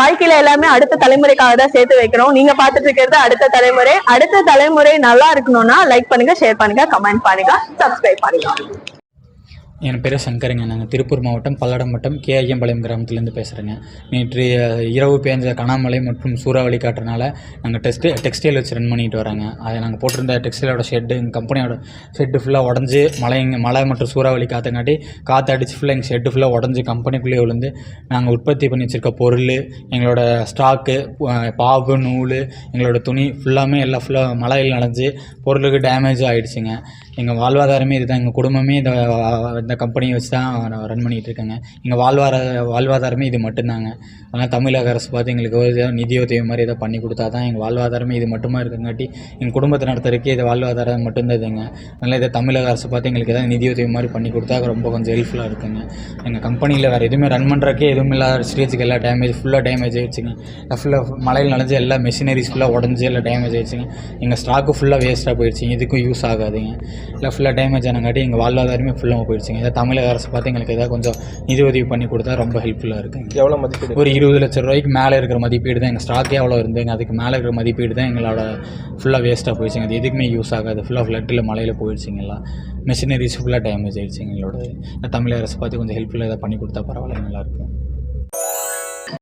வாழ்க்கையில எல்லாமே அடுத்த தலைமுறைக்காக தான் சேர்த்து வைக்கணும் நீங்க பாத்துட்டு இருக்கிறது அடுத்த தலைமுறை. அடுத்த தலைமுறை நல்லா இருக்கணும்னா லைக் பண்ணுங்க ஷேர் பண்ணுங்க கமெண்ட் பண்ணுங்க சப்ஸ்கிரைப் பண்ணுங்க. என் பேர் சங்கருங்க. நாங்கள் திருப்பூர் மாவட்டம் பல்லடம் வட்டம் கேஐஎம்பாளையம் கிராமத்துலேருந்து பேசுகிறேங்க நேற்று இரவு பேஞ்ச கனாமலை மற்றும் சூறாவளி காட்டுறனால நாங்கள் டெஸ்ட்டு டெக்ஸ்டைல் வச்சு ரன் பண்ணிட்டு வராங்க. அதை நாங்கள் போட்டிருந்த டெக்ஸ்டைலோட ஷெட்டு எங்கள் கம்பெனியோட ஷெட்டு ஃபுல்லாக உடஞ்சி மழை எங்கள் மழை மற்றும் சூறாவளி காற்றுங்காட்டி காற்று அடிச்சு ஃபுல்லாக எங்கள் ஷெட்டு ஃபுல்லாக உடஞ்சி கம்பெனிக்குள்ளேயே விழுந்து நாங்கள் உற்பத்தி பண்ணி வச்சுருக்க பொருள் எங்களோட ஸ்டாக்கு பாவு நூல் எங்களோட துணி ஃபுல்லாமே எல்லாம் ஃபுல்லாக மழையில் நனைஞ்சு பொருளுக்கு டேமேஜ் ஆகிடுச்சிங்க எங்கள் வாழ்வாதாரமே இதுதான். எங்கள் குடும்பமே இந்த இந்த கம்பெனியை வச்சு தான் ரன் பண்ணிகிட்டு இருக்கேங்க. எங்கள் வாழ்வார வாழ்வாதாரமே இது மட்டும்தாங்க. ஆனால் தமிழக அரசு பார்த்து எங்களுக்கு ஒரு நிதியுதவி மாதிரி ஏதோ பண்ணி கொடுத்தா தான் எங்கள் வாழ்வாதாரமே இது மட்டுமா இருக்கங்காட்டி எங்கள் குடும்பத்தை நடத்துறதுக்கே இது வாழ்வாதாரம் மட்டும்தான் இதுங்க அதனால் இதை தமிழக அரசு பார்த்து எங்களுக்கு ஏதாவது நிதியுதவி மாதிரி பண்ணி கொடுத்தா ரொம்ப கொஞ்சம் ஹெல்ப்ஃபுல்லாக இருக்குங்க. எங்கள் கம்பெனியில் வேறு எதுவுமே ரன் பண்ணுறக்கே எதுவும் இல்லாத ஸ்டேஜுக்கு எல்லாம் டேமேஜ் ஃபுல்லாக டேமேஜ் ஆகிடுச்சுங்க ஃபுல்லாக மழையில் நனைஞ்சு எல்லா மெஷினரிஸ் ஃபுல்லாக உடஞ்சி எல்லாம் டேமேஜ் ஆகிடுச்சுங்க எங்கள் ஸ்டாக்கு ஃபுல்லாக வேஸ்ட்டாக போயிடுச்சுங்க. இதுக்கும் யூஸ் ஆகாதுங்க. இல்லை ஃபுல்லாக டேமேஜ் ஆனங்காட்டி எங்கள் வாழ்வாதாரமே ஃபுல்லாக போயிடுச்சுங்க. இதை தமிழக அரசு பார்த்து எங்களுக்கு ஏதாவது கொஞ்சம் நிதி உதவி பண்ணி கொடுத்தா ரொம்ப ஹெல்ப்ஃபுல்லாக இருக்குங்க எவ்வளோ மதிப்பீடு? ஒரு இருபது லட்ச ரூபாய்க்கு மேலே இருக்கிற மதிப்பீடு தான் எங்கள் ஸ்டாக்கே எவ்வளோ இருந்துங்க அதுக்கு மேலே இருக்கிற மதிப்பீடு தான் எங்களோட ஃபுல்லாக வேஸ்ட்டாக போயிடுச்சுங்க. அது எதுக்குமே யூஸ் ஆகாது. ஃபுல்லாக ஃப்ளட்டில் மழையில் போயிடுச்சுங்க எல்லாம். மிஷினரிஸ் ஃபுல்லாக டேமேஜ் ஆயிடுச்சுங்க எங்களோட தமிழக அரசு பார்த்து கொஞ்சம் ஹெல்ப்ஃபுல்லாக ஏதாவது பண்ணி கொடுத்தா பரவாயில்ல நல்லாயிருக்கும்